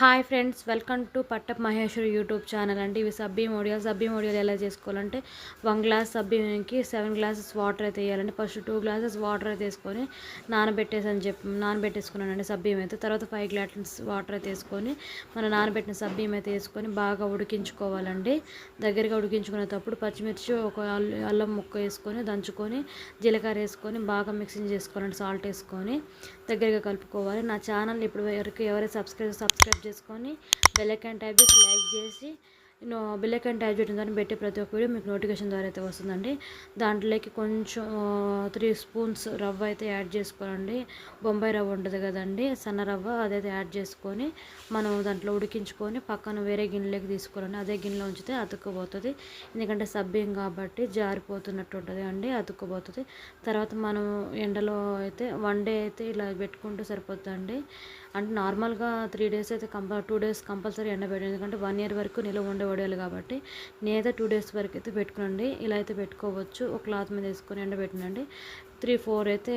Hi friends welcome to పట్టప్ Maheshwari YouTube channel అండి. ఇవి సబ్బీ మోడియాలు. సబ్బీ మోడియాలు ఎలా చేసుకోవాలంటే వన్ గ్లాస్ సబ్బీకి సెవెన్ గ్లాసెస్ వాటర్ అయితే వేయాలండి. ఫస్ట్ టూ గ్లాసెస్ వాటర్ అయితే వేసుకొని నానబెట్టేసి అని చెప్పి నానబెట్టేసుకున్నానండి సబ్బీం అయితే. తర్వాత ఫైవ్ గ్లాసెస్ వాటర్ అయితే వేసుకొని మనం నానబెట్టిన సబ్బీం అయితే వేసుకొని బాగా ఉడికించుకోవాలండి. దగ్గరగా ఉడికించుకునేటప్పుడు పచ్చిమిర్చి ఒక అల్లం ముక్క వేసుకొని దంచుకొని జీలకర్ర వేసుకొని బాగా మిక్సింగ్ చేసుకోవాలండి. సాల్ట్ వేసుకొని దగ్గరగా కలుపుకోవాలి. నా ఛానల్ ఇప్పుడు వరకు ఎవరైతే సబ్స్క్రైబ్ సబ్స్క్రైబ్ చేసుకొని బెల్ టైప్ చేసి లైక్ చేసి నేను బెల్ ఐకాన్ ట్యాప్ చేయడం ద్వారా పెట్టే ప్రతి ఒక్క వీడియో మీకు నోటిఫికేషన్ ద్వారా అయితే వస్తుందండి. దాంట్లోకి కొంచెం త్రీ స్పూన్స్ రవ్వ అయితే యాడ్ చేసుకోనండి బొంబాయి రవ్వ ఉంటుంది కదండి సన్న రవ్వ అదైతే యాడ్ చేసుకొని మనం దాంట్లో ఉడికించుకొని పక్కన వేరే గిన్నెలోకి తీసుకోవాలండి. అదే గిన్నెలో ఉంచితే అతుక్కుపోతుంది. ఎందుకంటే సబ్బింగ్ కాబట్టి జారిపోతున్నట్టు ఉంటుంది అండి అతుక్కుపోతుంది. తర్వాత మనం ఎండలో అయితే వన్ డే అయితే ఇలా పెట్టుకుంటూ సరిపోతుందండి. అంటే నార్మల్గా త్రీ డేస్ అయితే కంప టూ డేస్ కంపల్సరీ ఎండబెట్టాలి ఎందుకంటే వన్ ఇయర్ వరకు నిల్వ ఉండే వడియాలు కాబట్టి నేనైతే టూ డేస్ వరకు అయితే పెట్టుకునండి. ఇలా అయితే పెట్టుకోవచ్చు. ఒక క్లాత్ మీద వేసుకొని ఎండబెట్టినండి. త్రీ ఫోర్ అయితే